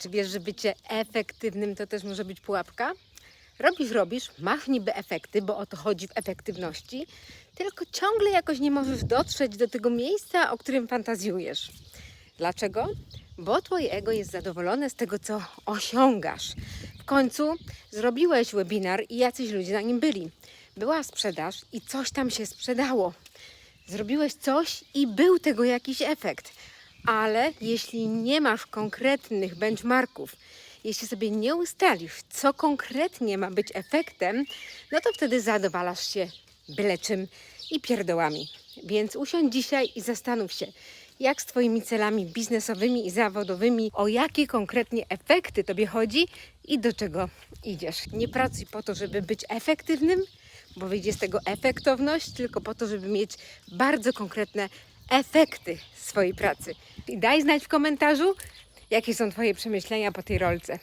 Czy wiesz, że bycie efektywnym to też może być pułapka? Robisz, robisz, masz niby efekty, bo o to chodzi w efektywności, tylko ciągle jakoś nie możesz dotrzeć do tego miejsca, o którym fantazjujesz. Dlaczego? Bo twoje ego jest zadowolone z tego, co osiągasz. W końcu zrobiłeś webinar i jacyś ludzie na nim byli. Była sprzedaż i coś tam się sprzedało. Zrobiłeś coś i był tego jakiś efekt. Ale jeśli nie masz konkretnych benchmarków, jeśli sobie nie ustalisz, co konkretnie ma być efektem, no to wtedy zadowalasz się byle czym i pierdołami. Więc usiądź dzisiaj i zastanów się, jak z Twoimi celami biznesowymi i zawodowymi, o jakie konkretnie efekty Tobie chodzi i do czego idziesz. Nie pracuj po to, żeby być efektywnym, bo wyjdzie z tego efektowność, tylko po to, żeby mieć bardzo konkretne efekty swojej pracy. I daj znać w komentarzu, jakie są Twoje przemyślenia po tej rolce.